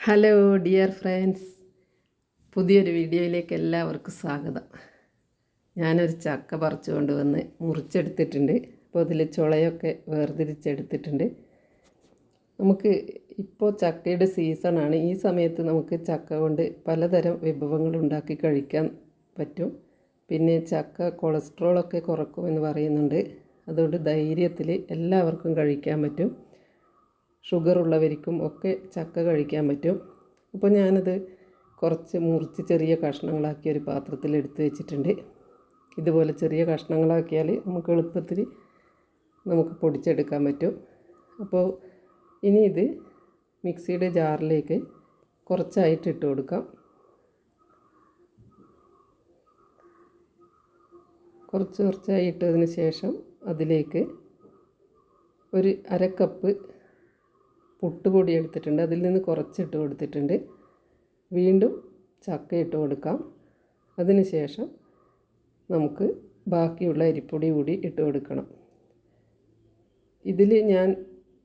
Hello dear friends. പുതിയൊരു വീഡിയോയിലേക്ക് എല്ലാവർക്കും സ്വാഗതം. ഞാനൊരു ചക്ക പറിച്ചുകൊണ്ട് വന്ന് മുറിച്ചെടുത്തിട്ടുണ്ട്. അപ്പോൾ അതിൽ ചുളയൊക്കെ വേർതിരിച്ചെടുത്തിട്ടുണ്ട്. നമുക്ക് ഇപ്പോൾ ചക്കയുടെ സീസണാണ് ഈ സമയത്ത് നമുക്ക് ചക്ക കൊണ്ട് പലതരം വിഭവങ്ങൾ ഉണ്ടാക്കി കഴിക്കാൻ പറ്റും. പിന്നെ ചക്ക കൊളസ്ട്രോളൊക്കെ കുറക്കുമെന്ന് പറയുന്നുണ്ട്. അതുകൊണ്ട് ധൈര്യത്തിൽ എല്ലാവർക്കും കഴിക്കാൻ പറ്റും. ഷുഗർ ഉള്ളവർക്കും ഒക്കെ ചക്ക കഴിക്കാൻ പറ്റും. അപ്പോൾ ഞാനത് കുറച്ച് മുറിച്ച് ചെറിയ കഷ്ണങ്ങളാക്കി ഒരു പാത്രത്തിൽ എടുത്ത് വെച്ചിട്ടുണ്ട്. ഇതുപോലെ ചെറിയ കഷ്ണങ്ങളാക്കിയാൽ നമുക്ക് എളുപ്പത്തിൽ നമുക്ക് പൊടിച്ചെടുക്കാൻ പറ്റും. അപ്പോൾ ഇനി ഇത് മിക്സിയുടെ ജാറിലേക്ക് കുറച്ചായിട്ട് ഇട്ട് കൊടുക്കാം. കുറച്ച് കുറച്ചായി ഇട്ടതിന് ശേഷം അതിലേക്ക് ഒരു അര കപ്പ് പുട്ടുപൊടി എടുത്തിട്ടുണ്ട് അതിൽ നിന്ന് കുറച്ചിട്ട് കൊടുത്തിട്ടുണ്ട്. വീണ്ടും ചക്ക ഇട്ട് കൊടുക്കാം. അതിന് ശേഷം നമുക്ക് ബാക്കിയുള്ള അരിപ്പൊടി കൂടി ഇട്ട് കൊടുക്കണം. ഇതിൽ ഞാൻ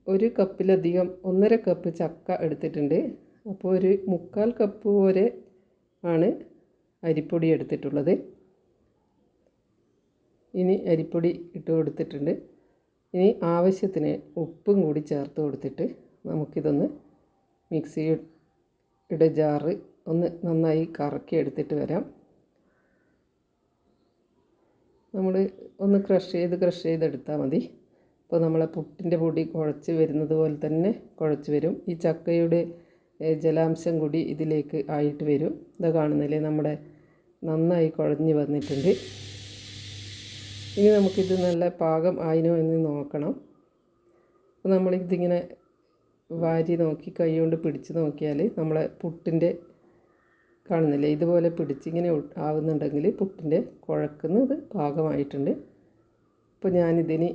ഒരു കപ്പിലധികം ഒന്നര കപ്പ് ചക്ക എടുത്തിട്ടുണ്ട്. അപ്പോൾ ഒരു മുക്കാൽ കപ്പ് വരെ ആണ് അരിപ്പൊടി എടുത്തിട്ടുള്ളത്. ഇനി അരിപ്പൊടി ഇട്ട് കൊടുത്തിട്ടുണ്ട്. ഇനി ആവശ്യത്തിന് ഉപ്പും കൂടി ചേർത്ത് കൊടുത്തിട്ട് നമുക്കിതൊന്ന് മിക്സിയുടെ ജാറ് ഒന്ന് നന്നായി കറക്കി എടുത്തിട്ട് വരാം. നമ്മൾ ഒന്ന് ക്രഷ് ചെയ്ത് ക്രഷ് ചെയ്തെടുത്താൽ മതി. അപ്പോൾ നമ്മളെ പുട്ടിന്റെ പൊടി കുഴച്ച് വരുന്നത് പോലെ തന്നെ കുഴച്ച് വരും. ഈ ചക്കയുടെ ജലാംശം കൂടി ഇതിലേക്ക് ആയിട്ട് വരും. ഇതാ കാണുന്നില്ലേ നമ്മുടെ നന്നായി കുഴഞ്ഞ് വന്നിട്ടുണ്ട്. ഇനി നമുക്കിത് നല്ല പാകം ആയിനോ എന്ന് നോക്കണം. അപ്പോൾ നമ്മളിതിങ്ങനെ വാരി നോക്കി കൈ കൊണ്ട് പിടിച്ച് നോക്കിയാൽ നമ്മളെ പുട്ടിന്റെ കാണുന്നില്ലേ? ഇതുപോലെ പിടിച്ചിങ്ങനെ ആവുന്നുണ്ടെങ്കിൽ പുട്ടിന്റെ കുഴക്കുന്ന ഇത് പാകമായിട്ടുണ്ട്. അപ്പോൾ ഞാനിതിന്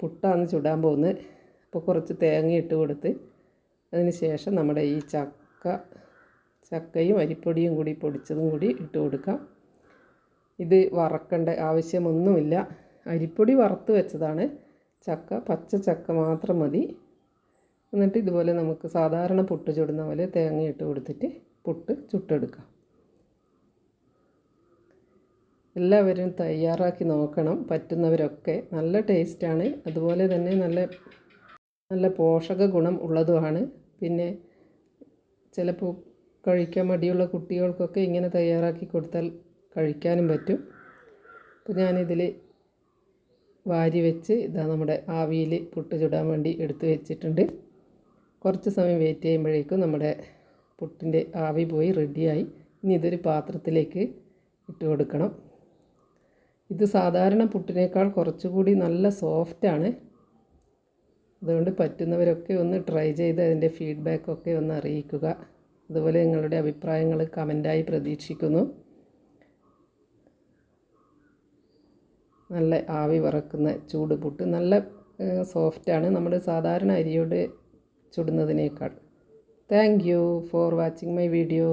പുട്ടാണ് ചുടാൻ പോകുന്നത് അപ്പോൾ കുറച്ച് തേങ്ങ ഇട്ട് കൊടുത്ത് അതിന് ശേഷം നമ്മുടെ ഈ ചക്ക ചക്കയും അരിപ്പൊടിയും കൂടി പൊടിച്ചതും കൂടി ഇട്ട് കൊടുക്കാം. ഇത് വറക്കേണ്ട ആവശ്യമൊന്നുമില്ല. അരിപ്പൊടി വറുത്ത് വെച്ചതാണ്. ചക്ക പച്ച ചക്ക മാത്രം മതി. എന്നിട്ട് ഇതുപോലെ നമുക്ക് സാധാരണ പുട്ട് ചുടുന്ന പോലെ തേങ്ങ ഇട്ട് കൊടുത്തിട്ട് പുട്ട് ചുട്ടെടുക്കാം. എല്ലാവരും തയ്യാറാക്കി നോക്കണം. പറ്റുന്നവരൊക്കെ നല്ല ടേസ്റ്റാണ് അതുപോലെ തന്നെ നല്ല നല്ല പോഷക ഗുണം ഉള്ളതുമാണ്. പിന്നെ ചിലപ്പോൾ കഴിക്കാൻ മടിയുള്ള കുട്ടികൾക്കൊക്കെ ഇങ്ങനെ തയ്യാറാക്കി കൊടുത്താൽ കഴിക്കാനും പറ്റും. അപ്പോൾ ഞാനിതിൽ വാരി വെച്ച് ഇതാ നമ്മുടെ ആവിയിൽ പുട്ട് ചുടാൻ വേണ്ടി എടുത്തു വെച്ചിട്ടുണ്ട്. കുറച്ച് സമയം വെയിറ്റ് ചെയ്യുമ്പോഴേക്കും നമ്മുടെ പുട്ടിന്റെ ആവി പോയി റെഡിയായി ഇനി ഇതൊരു പാത്രത്തിലേക്ക് ഇട്ട് കൊടുക്കണം. ഇത് സാധാരണ പുട്ടിനേക്കാൾ കുറച്ചുകൂടി നല്ല സോഫ്റ്റാണ് അതുകൊണ്ട് പറ്റുന്നവരൊക്കെ ഒന്ന് ട്രൈ ചെയ്ത് അതിന്റെ ഫീഡ്ബാക്കൊക്കെ ഒന്ന് അറിയിക്കുക. അതുപോലെ നിങ്ങളുടെ അഭിപ്രായങ്ങൾ കമന്റായി പ്രതീക്ഷിക്കുന്നു. നല്ല ആവി വറക്കുന്ന ചൂട് പുട്ട് നല്ല സോഫ്റ്റാണ് നമ്മൾ സാധാരണ അരിയോട് ചുടുന്നതിനേക്കാൾ. Thank you for watching my video